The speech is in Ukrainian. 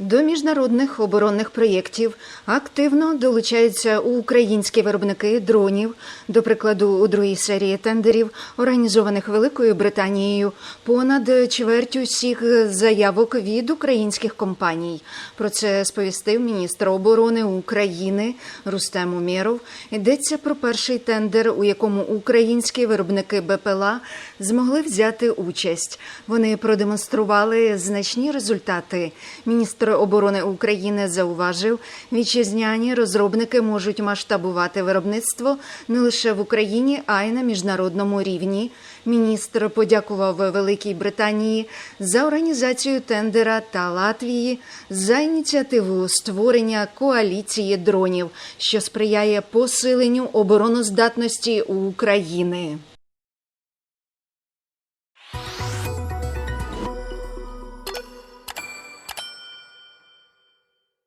До міжнародних оборонних проєктів активно долучаються українські виробники дронів. До прикладу, у другій серії тендерів, організованих Великою Британією, понад чверть усіх заявок від українських компаній. Про це сповістив міністр оборони України Рустем Умєров. Йдеться про перший тендер, у якому українські виробники БПЛА змогли взяти участь. Вони продемонстрували значні результати. Міністр оборони України зауважив, вітчизняні розробники можуть масштабувати виробництво не лише в Україні, а й на міжнародному рівні. Міністр подякував Великій Британії за організацію тендера та Латвії за ініціативу створення коаліції дронів, що сприяє посиленню обороноздатності України.